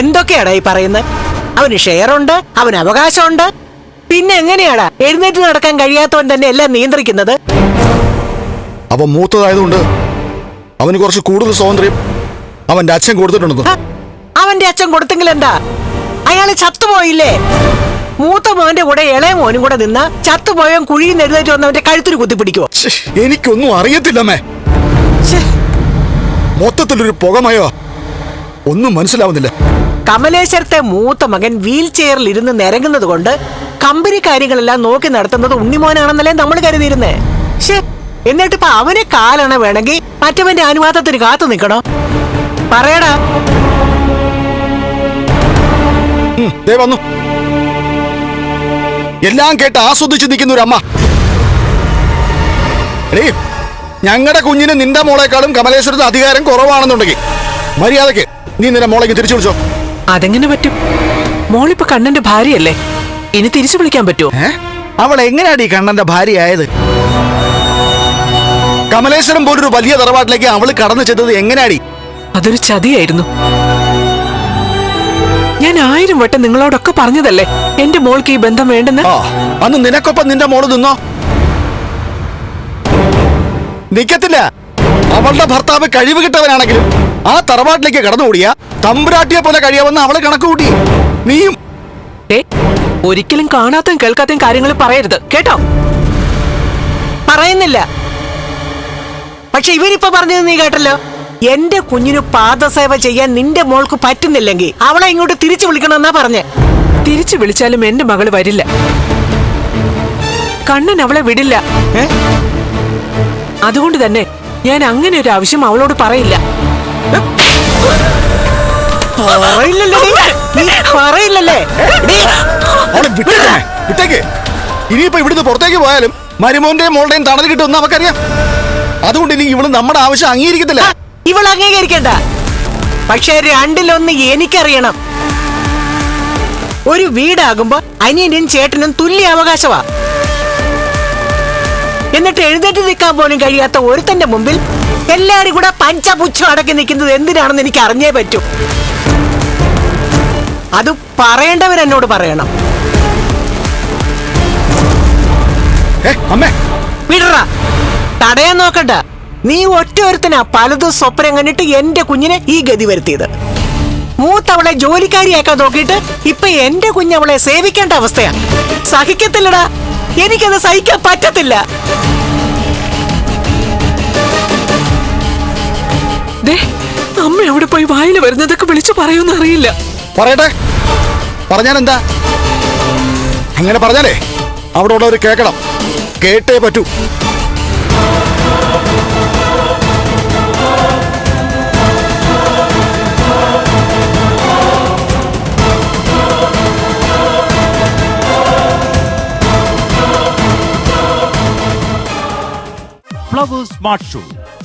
എന്തൊക്കെയാടാ ഈ പറയുന്നത്? അവന് ഷെയർ ഉണ്ട് അവന് അവകാശമുണ്ട്. പിന്നെ എങ്ങനെയാടാ? എഴുന്നേറ്റ് നടക്കാൻ കഴിയാത്തവൻ തന്നെ എല്ലാം നിയന്ത്രിക്കുന്നത്? അവൻ മൂത്തതായതുകൊണ്ട് അവന് കുറച്ച് കൂടുതൽ സ്വാതന്ത്ര്യം അവന്റെ അച്ഛൻ കൊടുത്തിട്ടുണ്ട് അവന്റെ അച്ഛൻ കൊടുത്തെങ്കിൽ എന്താ? അയാൾ ചത്തുപോയില്ലേ? മൂത്ത മോന്റെ കൂടെ ഇളയ മോനും കൂടെ നിന്ന് ചത്തുപോയവൻ കുഴിയിൽ എഴുന്നേറ്റ് വന്നവന്റെ കഴുത്തിന് കുത്തിപ്പിടിക്കുവോ എനിക്കൊന്നും അറിയത്തില്ലമ്മേ മൊത്തത്തിലൊരു പുകമയോ? ഒന്നും മനസ്സിലാവുന്നില്ല. കമലേശ്വരത്തെ മൂത്ത മകൻ വീൽ ചെയറിൽ ഇരുന്ന് നിരങ്ങുന്നത് കൊണ്ട് കമ്പനി കാര്യങ്ങളെല്ലാം നോക്കി നടത്തുന്നത് ഉണ്ണിമോനാണെന്നല്ലേ നമ്മൾ കരുതിയിരുന്നേ. എന്നിട്ട് ഇപ്പൊ അവനെ കാലണ വേണമെങ്കിൽ മറ്റവന്റെ അനുവാദത്തിന് കാത്തു നിൽക്കണോ? പറയടാ. വന്നു. എല്ലാം കേട്ട് ആസ്വദിച്ച് നിൽക്കുന്ന ഒരു അമ്മ. ഞങ്ങളുടെ കുഞ്ഞിന് നിന്റെ മോളെക്കാളും കമലേശ്വരത്ത് അധികാരം കുറവാണെന്നുണ്ടെങ്കിൽ മര്യാദയ്ക്ക് നീ നിന്റെ മോളേക്ക് തിരിച്ചു വിളിച്ചോ. അതെങ്ങനെ പറ്റും? മോളിപ്പോ കണ്ണന്റെ ഭാര്യയല്ലേ? ഇനി തിരിച്ചു വിളിക്കാൻ പറ്റുമോ ഏ? അവൾ ഈ കണ്ണന്റെ ഭാര്യയായത്? കമലേശ്വരം പോലൊരു വലിയ തറവാട്ടിലേക്ക് അവൾ കടന്നു ചെന്നത് എങ്ങനെയാടി? അതൊരു ചതിയായിരുന്നു. ഞാൻ ആയിരം വട്ടം നിങ്ങളോടൊക്കെ പറഞ്ഞതല്ലേ? എന്റെ മോൾക്ക് ഈ ബന്ധം വേണ്ടെന്ന്? ആ അന്ന് നിനക്കൊപ്പം നിന്റെ മോൾ നിന്നോ? നിക്കത്തില്ല. അവളുടെ ഭർത്താവ് കഴിവ് കിട്ടവനാണെങ്കിലും ആ തറവാട്ടിലേക്ക് കടന്നുകൂടിയ തമ്പുരാട്ടിയെ പോലെ കഴിയാമെന്ന് കണക്ക് കണക്കുകൂട്ടി. നീയും ഒരിക്കലും കാണാത്തതും കേൾക്കാത്തയും കാര്യങ്ങൾ പറയരുത് കേട്ടോ? പറയുന്നില്ല. പക്ഷെ ഇവരിപ്പോ പറഞ്ഞത് നീ കേട്ടല്ലോ? എന്റെ കുഞ്ഞിന് പാദസേവ ചെയ്യാൻ നിന്റെ മോൾക്ക് പറ്റുന്നില്ലെങ്കിൽ അവളെ ഇങ്ങോട്ട് തിരിച്ചു വിളിക്കണമെന്നാ പറഞ്ഞേ. തിരിച്ചു വിളിച്ചാലും എന്റെ മകൾ വരില്ല. കണ്ണൻ അവളെ വിടില്ല. അതുകൊണ്ട് തന്നെ ഞാൻ അങ്ങനെ ഒരു ആവശ്യം അവളോട് പറയില്ല. പറയില്ലല്ലോ വിട്ടേക്ക്. ഇനിയിപ്പോ ഇവിടുന്ന് പുറത്തേക്ക് പോയാലും മരുമോന്റെയും മോളുടെയും തണൽ കിട്ടുമെന്ന് അവക്കറിയാം അതുകൊണ്ട് ഇനി ഇവൾ നമ്മുടെ ആവശ്യം അംഗീകരിക്കത്തില്ല. ഇവൾ അംഗീകരിക്കണ്ട. പക്ഷെ രണ്ടിലൊന്ന് എനിക്കറിയണം. ഒരു വീടാകുമ്പോ അനിയനും ചേട്ടനും തുല്യ അവകാശമാ എന്നിട്ട് എഴുന്നേറ്റ് നിൽക്കാൻ പോലും കഴിയാത്ത ഒരുത്തന്റെ മുമ്പിൽ എല്ലാരും കൂടെ പഞ്ചപുച്ഛം അടക്കി നിൽക്കുന്നത് എന്തിനാണെന്ന് എനിക്ക് അറിഞ്ഞേ പറ്റൂ. അത് പറയേണ്ടവർ എന്നോട് പറയണം. വിടറ. തടയാൻ നോക്കണ്ട. നീ ഒറ്റ ഒരുത്തനാ പലതും സ്വപ്നം കണ്ടിട്ട് എന്റെ കുഞ്ഞിനെ ഈ ഗതി വരുത്തിയത്. മൂത്തവളെ ജോലിക്കാരിയാക്കാൻ നോക്കിയിട്ട് ഇപ്പൊ എന്റെ കുഞ്ഞവളെ സേവിക്കേണ്ട അവസ്ഥയാ. സഹിക്കത്തില്ലടാ. എനിക്കത് സഹിക്കാൻ പറ്റത്തില്ല. അമ്മ അവിടെ പോയി വായിൽ വരുന്നതൊക്കെ വിളിച്ചു പറയൂന്ന് അറിയില്ല. പറയട്ടെ. പറഞ്ഞാലെന്താ? അങ്ങനെ പറഞ്ഞാലേ അവിടെ ഉള്ളവർ കേൾക്കണം കേട്ടേ പറ്റൂ. Flowers smart show